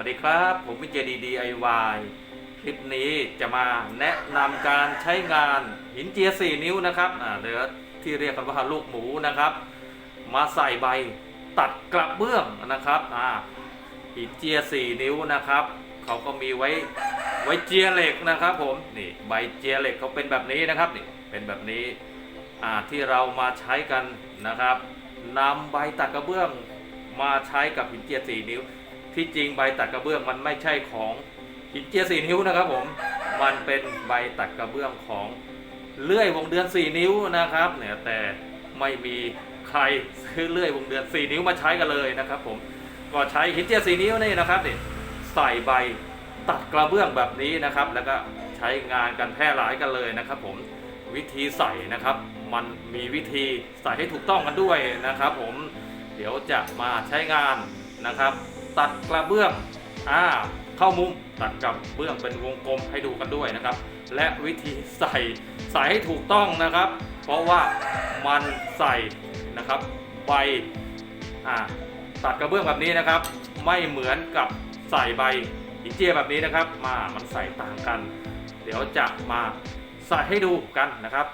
วัสดีครับ ผมวิเจดี DIY คลิปนี้จะมาแนะนำการใช้งานหินเจีย 4 นิ้วนะครับอ่าหรือที่เรียกกันว่าลูกหมูนะครับ มาใส่ใบตัดกระเบื้องนะครับอ่าหินเจีย 4 นิ้วนะครับ เขาก็มีไว้ไว้เจียเหล็กนะครับ ผมนี่ใบเจียเหล็กเขาเป็นแบบนี้นะครับนี่เป็นแบบนี้อ่าที่เรามาใช้กันนะครับนำใบตัดกระเบื้องมาใช้กับหินเจีย 4 นิ้ว ที่จริงใบตัดกระเบื้องมันไม่ใช่ของหินเจีย4นิ้วนะครับผมมันเป็นใบตัดกระเบื้องของเลื่อยวงเดือน 4 นิ้วนะครับเนี่ยแต่ไม่มีใครซื้อเลื่อยวงเดือน 4 นิ้วมาใช้กันเลยนะครับผมก็ใช้หินเจีย4นิ้วนี่นะครับเนี่ยใส่ใบตัดกระเบื้องแบบนี้นะครับ แล้วก็ใช้งานกันแพร่หลายกันเลยนะครับ ผมวิธีใส่นะครับ มันมีวิธีใส่ให้ถูกต้องกันด้วยนะครับ ผมเดี๋ยวจะมาใช้งานนะครับ ตัดกระเบื้องอ่าเข้ามุมตัดกระเบื้องเป็นวงกลมให้ดูกันด้วยนะครับ และวิธีใส่ใส่ให้ถูกต้องนะครับ เพราะว่ามันใส่นะครับใบอ่าตัดกระเบื้องแบบนี้นะครับ ไม่เหมือนกับใส่ใบหิเจียแบบนี้นะครับ มามันใส่ต่างกัน เดี๋ยวจะมาใส่ให้ดูกันนะครับ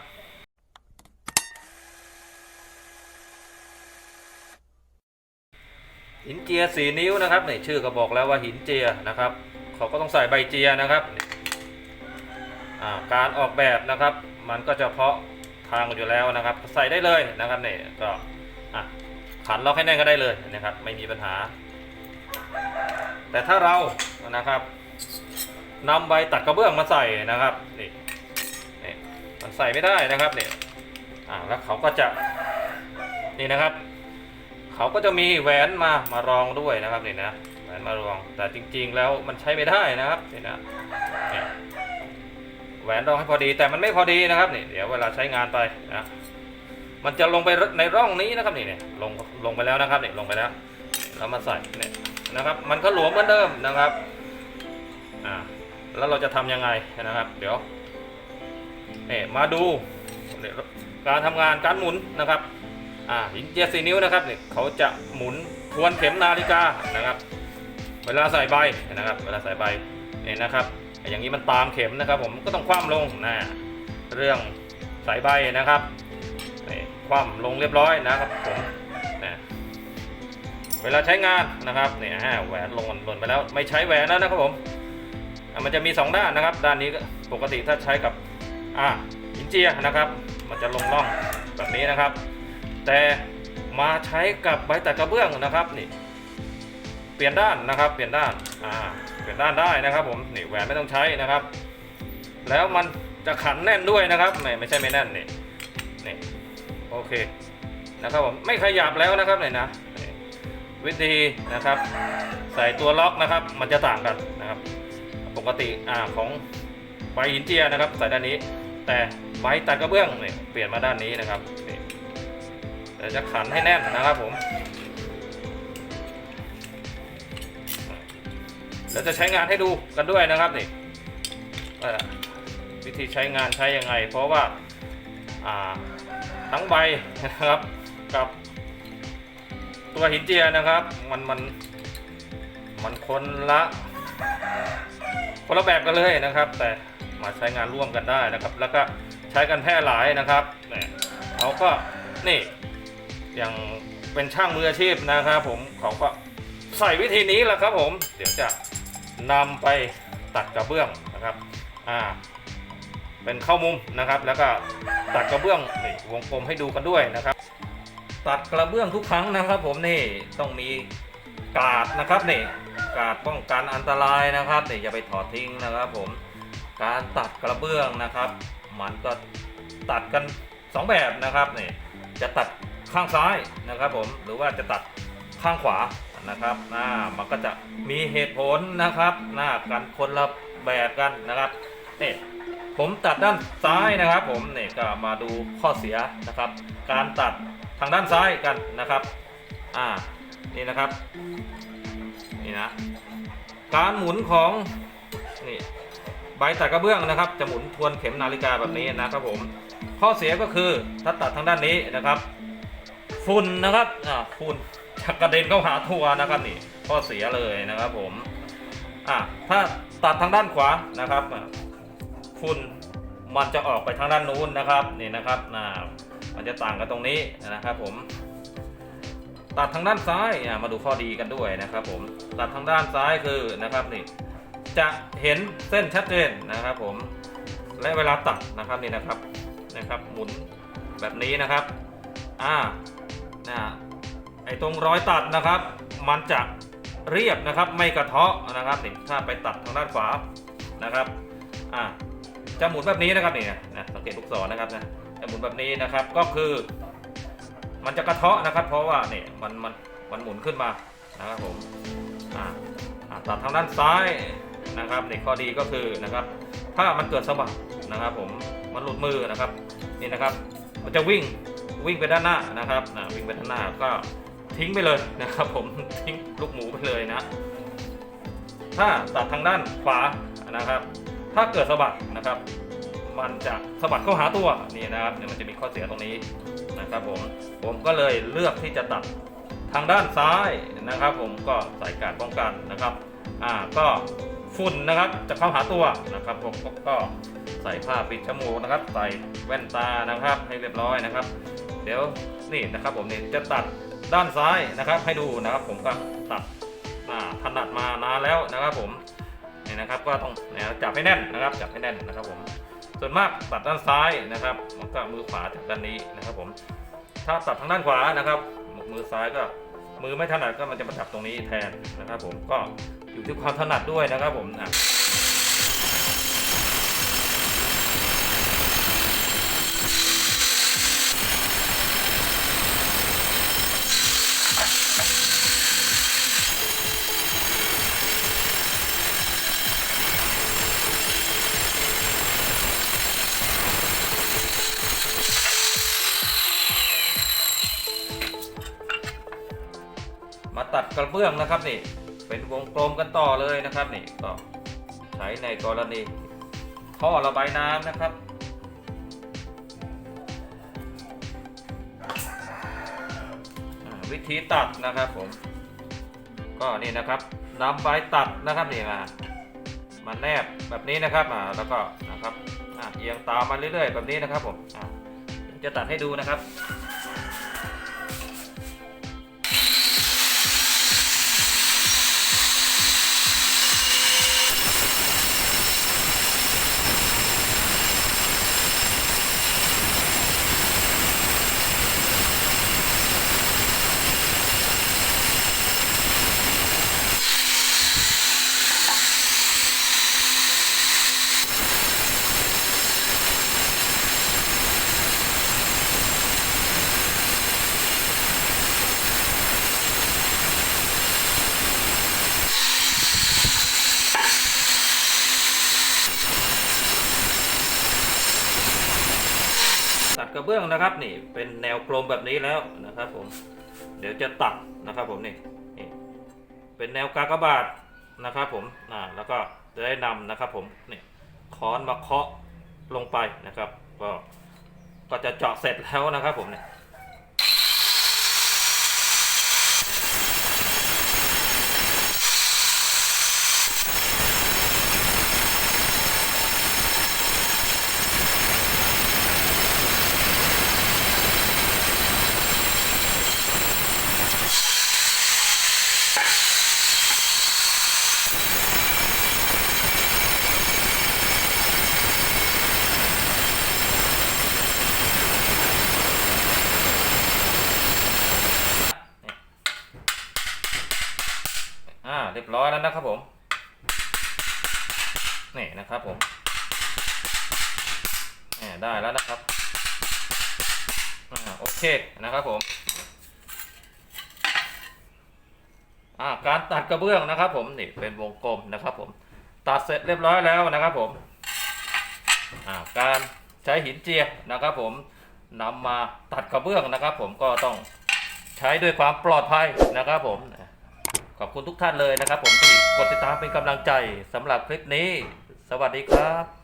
หินเจียสีนิ้วนะครับนี่ชื่อก็บอกแล้วว่าหินเจียนะครับ เขาก็ต้องใส่ใบเจียนะครับการออกแบบนะครับ มันก็จะเพาะทางอยู่แล้วนะครับ ใส่ได้เลยนะครับนี่ก็ขันล็อกให้แน่นก็ได้เลยนะครับ ไม่มีปัญหา แต่ถ้าเรานะครับนำใบตัดกระเบื้องมาใส่นะครับนี่นี่มันใส่ไม่ได้นะครับนี่อ่าแล้วเขาก็จะนี่นะครับ เขาก็จะมีแหวนมามารองด้วยนะครับนี่นะแหวนมารองแต่จริง ๆ แล้วมันใช้ไม่ได้นะครับนี่นะแหวนรองให้พอดีแต่มันไม่พอดีนะครับนี่เดี๋ยวเวลาใช้งานไปนะมันจะลงไปในร่องนี้นะครับนี่เนี่ยลงลงไปแล้วนะครับนี่ลงไปแล้วแล้วมาใส่เนี่ยนะครับ มันก็หลวมเหมือนเดิมนะครับอ่าแล้วเราจะทำยังไงนะครับ เดี๋ยวเนี่ยมาดูการทำงานการหมุนนะครับ อ่าหินเจียสีนิ้วนะครับเนี่ยเขาจะหมุนทวนเข็มนาฬิกานะครับ เวลาใส่ใบนะครับ เวลาใส่ใบเนี่ยนะครับอย่างนี้มันตามเข็มนะครับ ผมก็ต้องคว่ำลงนะเรื่องใส่ใบนะครับนี่คว่ำลงเรียบร้อยนะครับผมนะเวลาใช้งานนะครับเนี่ยแหวนลงหล่นไปแล้วไม่ใช้แหวนแล้วนะครับผมมันจะมีสองด้านนะครับ ด้านนี้ปกติถ้าใช้กับอ่าหินเจียนะครับ มันจะลงร่องแบบนี้นะครับ แต่มาใช้กับใบตัดกระเบื้องนะครับนี่เปลี่ยนด้านนะครับ เปลี่ยนด้านอ่าเปลี่ยนด้านได้นะครับผมนี่แหวนไม่ต้องใช้นะครับ แล้วมันจะขันแน่นด้วยนะครับไม่ไม่ใช่ไม่แน่นนี่นี่โอเคนะครับผมไม่ขยับแล้วนะครับเนี่ยนะวิธีนะครับ ใส่ตัวล็อกนะครับ มันจะต่างกันนะครับ ปกติอ่าของใบหินเจียนะครับ ใส่ด้านนี้ แต่ใบตัดกระเบื้องเนี่ยเปลี่ยนมาด้านนี้นะครับนี่เดี๋ยวจะขันให้แน่นนะครับผม แล้วจะใช้งานให้ดูกันด้วยนะครับนี่วิธีใช้งานใช้ยังไง เพราะว่าทั้งใบนะครับกับตัวหินเจียนะครับ มันมันมันคนละคนละแบบกันเลยนะครับ แต่มาใช้งานร่วมกันได้นะครับ แล้วก็ใช้กันแพร่หลายนะครับเนี่ยเขาก็นี่ ย่างเป็นช่างมืออาชีพนะครับผมเขาก็ใส่วิธีนี้แหละครับผม เดี๋ยวจะนำไปตัดกระเบื้องนะครับอ่าเป็นเข้ามุมนะครับ แล้วก็ตัดกระเบื้องนี่วงกลมให้ดูกันด้วยนะครับ ตัดกระเบื้องทุกครั้งนะครับ ผมนี่ต้องมีกาดนะครับนี่กาดป้องกันอันตรายนะครับนี่อย่าไปถอดทิ้งนะครับ ผมการตัดกระเบื้องนะครับ มันก็ตัดกันสองแบบนะครับนี่จะตัด ข้างซ้ายนะครับผมหรือว่าจะตัดข้างขวานะครับน้ามันก็จะมีเหตุผลนะครับหน้ากันคนละแบบกันนะครับนี่ผมตัดด้านซ้ายนะครับ ผมนี่ก็มาดูข้อเสียนะครับ การตัดทางด้านซ้ายกันนะครับอ่านี่นะครับนี่นะการหมุนของนี่ใบตัดกระเบื้องนะครับ จะหมุนทวนเข็มนาฬิกาแบบนี้นะครับผมข้อเสียก็คือถ้าตัดทางด้านนี้นะครับ ฝุ่นนะครับอ่าฝุ่นจะกระเด็นเข้าหาทัวนะครับนี่ข้อเสียเลยนะครับผมอะถ้าตัดทางด้านขวานะครับอะฝุ่นมันจะออกไปทางด้านนู้นนะครับนี่นะครับน่ามันจะต่างกันตรงนี้นะครับผม ตัดทางด้านซ้ายอะมาดูข้อดีกันด้วยนะครับผมตัดทางด้านซ้ายคือนะครับนี่จะเห็นเส้นชัดเจนนะครับผมและเวลาตัดนะครับนี่นะครับนะครับ หมุนแบบนี้นะครับ อ่า นะไอ้ตรงรอยตัดนะครับ มันจะเรียบนะครับไม่กระเทาะนะครับนี่ถ้าไปตัดทางด้านขวานะครับอ่าจะหมุนแบบนี้นะครับนี่นะสังเกตลูกศรนะครับนะจะหมุนแบบนี้นะครับก็คือ มันจะกระเทาะนะครับ เพราะว่าเนี่ยมันมันมันหมุนขึ้นมานะครับผมอ่าอ่าตัดทางด้านซ้ายนะครับในข้อดีก็คือนะครับถ้ามันเกิดสะบัดนะครับ ผมมันหลุดมือนะครับนี่นะครับ มันจะวิ่ง วิ่งไปด้านหน้านะครับนะวิ่งไปด้านหน้าก็ทิ้งไปเลยนะครับผมทิ้งลูกหมูไปเลยนะ ถ้าตัดทางด้านขวานะครับ ถ้าเกิดสะบัดนะครับ มันจะสะบัดเข้าหาตัวนี่นะครับเนี่ยมันจะมีข้อเสียตรงนี้นะครับผมผมก็เลยเลือกที่จะตัดทางด้านซ้ายนะครับ ผมก็ใส่การป้องกันนะครับอ่าก็ฝุ่นนะครับจะเข้าหาตัวนะครับผมก็ก็ใส่ผ้าปิดจมูกนะครับ ใส่แว่นตานะครับ ให้เรียบร้อยนะครับ เดี๋ยวนี่นะครับผมนี่จะตัดด้านซ้ายนะครับ ให้ดูนะครับ ผมก็ตัดอ่าถนัดมานานแล้วนะครับผมนี่นะครับก็ต้องจับให้แน่นนะครับ จับให้แน่นนะครับ ผมส่วนมากตัดด้านซ้ายนะครับมันก็มือขวาจากด้านนี้นะครับผมถ้าตัดทางด้านขวานะครับ มือซ้ายก็มือไม่ถนัดก็มันจะมาจับตรงนี้แทนนะครับ ผมก็อยู่ที่ความถนัดด้วยนะครับผมอะ กระเบื้องนะครับนี่เป็นวงกลมกันต่อเลยนะครับนี่ก็ใช้ในกรณีท่อระบายน้ำนะครับวิธีตัดนะครับผม ก็นี่นะครับนำใบตัดนะครับนี่มามาแนบแบบนี้นะครับอ่าแล้วก็นะครับอ่าเอียงตามมาเรื่อยๆ แบบนี้นะครับผมอ่าจะตัดให้ดูนะครับ กระเบื้องนะครับนี่เป็นแนวกลมแบบนี้แล้วนะครับผมเดี๋ยวจะตัดนะครับผมนี่นี่เป็นแนวกากบาทนะครับผมอ่าแล้วก็จะได้นำนะครับผมนี่ค้อนมาเคาะลงไปนะครับ ก็ก็จะเจาะเสร็จแล้วนะครับผมเนี่ย อ่าเรียบร้อยแล้วนะครับผมนี่นะครับผมนี่ได้แล้วนะครับอ่าโอเคนะครับผมอ่าการตัดกระเบื้องนะครับ ผมนี่เป็นวงกลมนะครับ ผมตัดเสร็จเรียบร้อยแล้วนะครับผมอ่าการใช้หินเจียนะครับ ผมนำมาตัดกระเบื้องนะครับ ผมก็ต้องใช้ด้วยความปลอดภัยนะครับผม ขอบคุณทุกท่านเลยนะครับ ผมที่กดติดตามเป็นกำลังใจสำหรับคลิปนี้ สวัสดีครับ